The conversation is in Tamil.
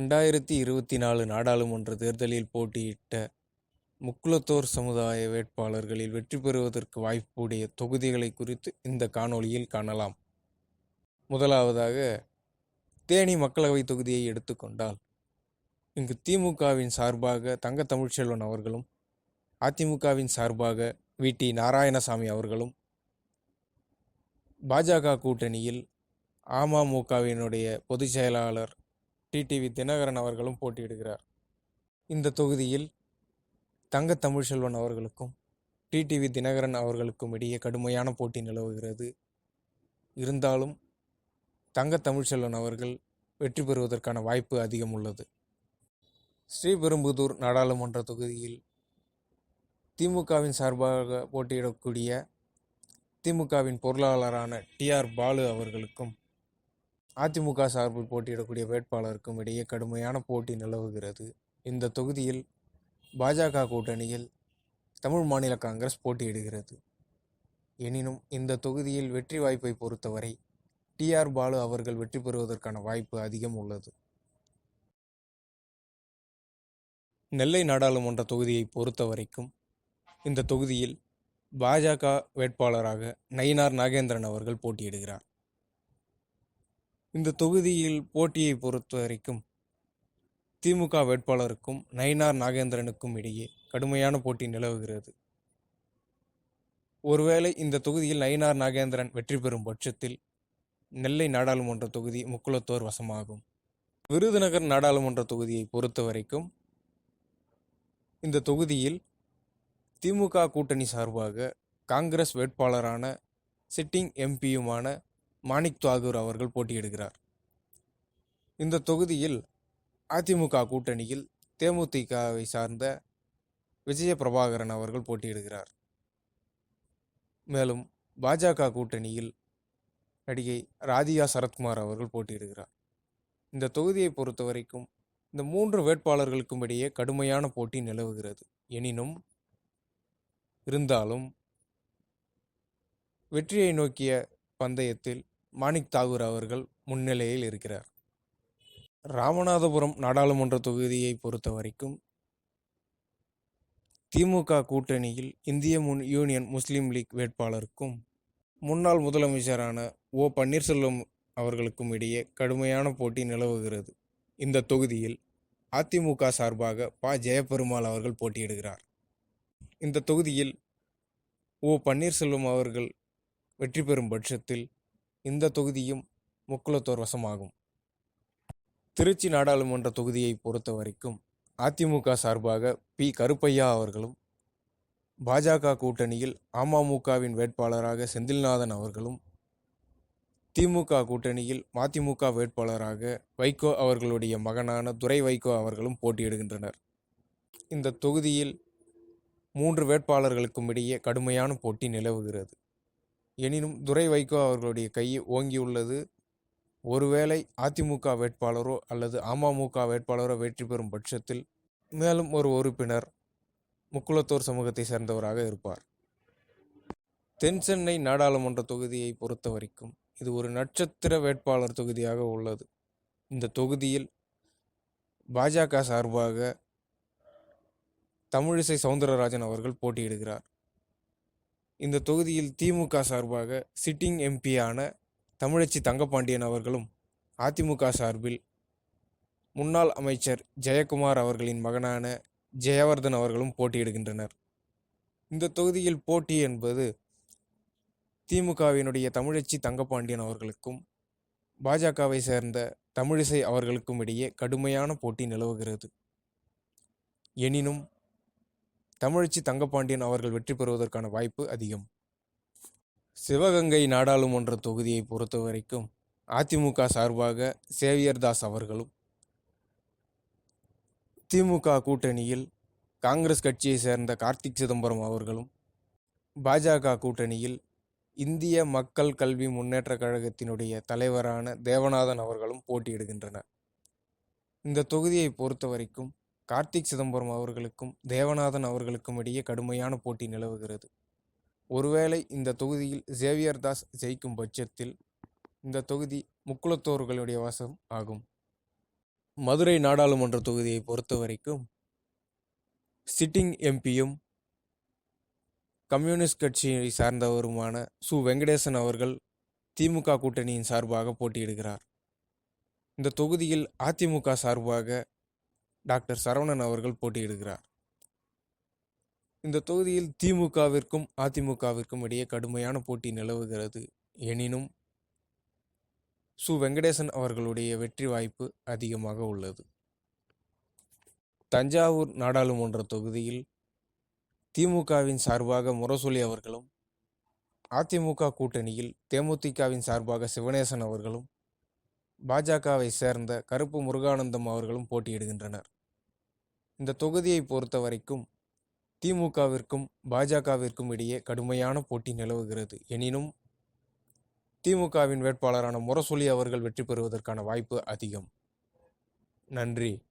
ரெண்டாயிரத்தி இருபத்தி நாலு நாடாளுமன்ற தேர்தலில் போட்டியிட்ட முக்குலத்தோர் சமுதாய வேட்பாளர்களில் வெற்றி பெறுவதற்கு வாய்ப்புடைய தொகுதிகளை குறித்து இந்த காணொளியில் காணலாம். முதலாவதாக தேனி மக்களவை தொகுதியை எடுத்துக்கொண்டால் இங்கு திமுகவின் சார்பாக தங்க தமிழ்ச்செல்வன் அவர்களும் அதிமுகவின் சார்பாக வி. டி. நாராயணசாமி அவர்களும் பாஜக கூட்டணியில் அமமுகவினுடைய பொதுச் செயலாளர் டிடிவி தினகரன் அவர்களும் போட்டியிடுகிறார். இந்த தொகுதியில் தங்க தமிழ்செல்வன் அவர்களுக்கும் டிடிவி தினகரன் அவர்களுக்கும் இடையே கடுமையான போட்டி நிலவுகிறது. இருந்தாலும் தங்க தமிழ்செல்வன் அவர்கள் வெற்றி பெறுவதற்கான வாய்ப்பு அதிகம் உள்ளது. ஸ்ரீபெரும்புதூர் நாடாளுமன்ற தொகுதியில் திமுகவின் சார்பாக போட்டியிடக்கூடிய திமுகவின் பொருளாளரான டிஆர் பாலு அவர்களுக்கும் அதிமுக சார்பில் போட்டியிடக்கூடிய வேட்பாளருக்கும் இடையே கடுமையான போட்டி நிலவுகிறது. இந்த தொகுதியில் பாஜக கூட்டணியில் தமிழ் மாநில காங்கிரஸ் போட்டியிடுகிறது. எனினும் இந்த தொகுதியில் வெற்றி வாய்ப்பை பொறுத்தவரை டிஆர் பாலு அவர்கள் வெற்றி பெறுவதற்கான வாய்ப்பு அதிகம் உள்ளது. நெல்லை நாடாளுமன்ற தொகுதியை பொறுத்த வரைக்கும் இந்த தொகுதியில் பாஜக வேட்பாளராக நயினார் நாகேந்திரன் அவர்கள் போட்டியிடுகிறார். இந்த தொகுதியில் போட்டியை பொறுத்த வரைக்கும் திமுக வேட்பாளருக்கும் நயினார் நாகேந்திரனுக்கும் இடையே கடுமையான போட்டி நிலவுகிறது. ஒருவேளை இந்த தொகுதியில் நயினார் நாகேந்திரன் வெற்றி பெறும் பட்சத்தில் நெல்லை நாடாளுமன்ற தொகுதி முக்குளத்தோர் வசமாகும். விருதுநகர் நாடாளுமன்ற தொகுதியை பொறுத்த வரைக்கும் இந்த தொகுதியில் திமுக கூட்டணி சார்பாக காங்கிரஸ் வேட்பாளரான சிட்டிங் எம்பியுமான மாணிக் தாகூர் அவர்கள் போட்டியிடுகிறார். இந்த தொகுதியில் அதிமுக கூட்டணியில் தேமுதிகவை சார்ந்த விஜய பிரபாகரன் அவர்கள் போட்டியிடுகிறார். மேலும் பாஜக கூட்டணியில் நடிகை ராதிகா சரத்குமார் அவர்கள் போட்டியிடுகிறார். இந்த தொகுதியை பொறுத்த வரைக்கும் இந்த மூன்று வேட்பாளர்களுக்கும் இடையே கடுமையான போட்டி நிலவுகிறது. எனினும் இருந்தாலும் வெற்றியை நோக்கிய பந்தயத்தில் மாணிக் தாகூர் அவர்கள் முன்னிலையில் இருக்கிறார். ராமநாதபுரம் நாடாளுமன்ற தொகுதியை பொறுத்த வரைக்கும் திமுக கூட்டணியில் இந்திய முன் யூனியன் முஸ்லீம் லீக் வேட்பாளருக்கும் முன்னாள் முதலமைச்சரான ஓ பன்னீர்செல்வம் அவர்களுக்கும் இடையே கடுமையான போட்டி நிலவுகிறது. இந்த தொகுதியில் அதிமுக சார்பாக ப. ஜெயபெருமாள் அவர்கள் போட்டியிடுகிறார். இந்த தொகுதியில் ஓ பன்னீர்செல்வம் அவர்கள் வெற்றி பெறும் பட்சத்தில் இந்த தொகுதியும் முக்குளத்தோர் வசமாகும். திருச்சி நாடாளுமன்ற தொகுதியை பொறுத்த வரைக்கும் அதிமுக சார்பாக பி. கருப்பையா அவர்களும் பாஜக கூட்டணியில் அமமுகவின் வேட்பாளராக செந்தில்நாதன் அவர்களும் திமுக கூட்டணியில் மதிமுக வேட்பாளராக வைகோ அவர்களுடைய மகனான துரை வைகோ அவர்களும் போட்டியிடுகின்றனர். இந்த தொகுதியில் மூன்று வேட்பாளர்களுக்கும் இடையே கடுமையான போட்டி நிலவுகிறது. எனினும் துரை வைகோ அவர்களுடைய கை ஓங்கியுள்ளது. ஒருவேளை அதிமுக வேட்பாளரோ அல்லது அமமுக வேட்பாளரோ வெற்றி பெறும் பட்சத்தில் மேலும் ஒரு உறுப்பினர் முக்குளத்தோர் சமூகத்தை சேர்ந்தவராக இருப்பார். தென் சென்னை நாடாளுமன்ற தொகுதியை பொறுத்த வரைக்கும் இது ஒரு நட்சத்திர வேட்பாளர் தொகுதியாக உள்ளது. இந்த தொகுதியில் பாஜக சார்பாக தமிழிசை சவுந்தரராஜன் அவர்கள் போட்டியிடுகிறார். இந்த தொகுதியில் திமுக சார்பாக சிட்டிங் எம்பியான தமிழச்சி தங்கப்பாண்டியன் அவர்களும் அதிமுக சார்பில் முன்னாள் அமைச்சர் ஜெயக்குமார் அவர்களின் மகனான ஜெயவர்தன் அவர்களும் போட்டியிடுகின்றனர். இந்த தொகுதியில் போட்டி என்பது திமுகவினுடைய தமிழச்சி தங்கப்பாண்டியன் அவர்களுக்கும் பாஜகவை சேர்ந்த தமிழிசை அவர்களுக்கும் இடையே கடுமையான போட்டி நிலவுகிறது. எனினும் தமிழச்சி தங்கப்பாண்டியன் அவர்கள் வெற்றி பெறுவதற்கான வாய்ப்பு அதிகம். சிவகங்கை நாடாளுமன்ற தொகுதியை பொறுத்த வரைக்கும் அதிமுக சார்பாக சேவியர் தாஸ் அவர்களும் திமுக கூட்டணியில் காங்கிரஸ் கட்சியை சேர்ந்த கார்த்திக் சிதம்பரம் அவர்களும் பாஜக கூட்டணியில் இந்திய மக்கள் கல்வி முன்னேற்ற கழகத்தினுடைய தலைவரான தேவநாதன் அவர்களும் போட்டியிடுகின்றனர். இந்த தொகுதியை பொறுத்த வரைக்கும் கார்த்திக் சிதம்பரம் அவர்களுக்கும் தேவநாதன் அவர்களுக்கும் இடையே கடுமையான போட்டி நிலவுகிறது. ஒருவேளை இந்த தொகுதியில் சேவியர் தாஸ் ஜெயிக்கும் பட்சத்தில் இந்த தொகுதி முக்குளத்தோர்களுடைய வசம் ஆகும். மதுரை நாடாளுமன்ற தொகுதியை பொறுத்தவரைக்கும் சிட்டிங் எம்பியும் கம்யூனிஸ்ட் கட்சியை சார்ந்தவருமான சு. வெங்கடேசன் அவர்கள் திமுக கூட்டணியின் சார்பாக போட்டியிடுகிறார். இந்த தொகுதியில் அதிமுக சார்பாக டாக்டர் சரவணன் அவர்கள் போட்டியிடுகிறார். இந்த தொகுதியில் திமுகவிற்கும் அதிமுகவிற்கும் இடையே கடுமையான போட்டி நிலவுகிறது. எனினும் சு. வெங்கடேசன் அவர்களுடைய வெற்றி வாய்ப்பு அதிகமாக உள்ளது. தஞ்சாவூர் நாடாளுமன்ற தொகுதியில் திமுகவின் சார்பாக முரசொலி அவர்களும் அதிமுக கூட்டணியில் தேமுதிகவின் சார்பாக சிவனேசன் அவர்களும் பாஜகவை சேர்ந்த கருப்பு முருகானந்தம் அவர்களும் போட்டியிடுகின்றனர். இந்த தொகுதியை பொறுத்த வரைக்கும் திமுகவிற்கும் பாஜகவிற்கும் இடையே கடுமையான போட்டி நிலவுகிறது. எனினும் திமுகவின் வேட்பாளரான முரசொலி அவர்கள் வெற்றி பெறுவதற்கான வாய்ப்பு அதிகம். நன்றி.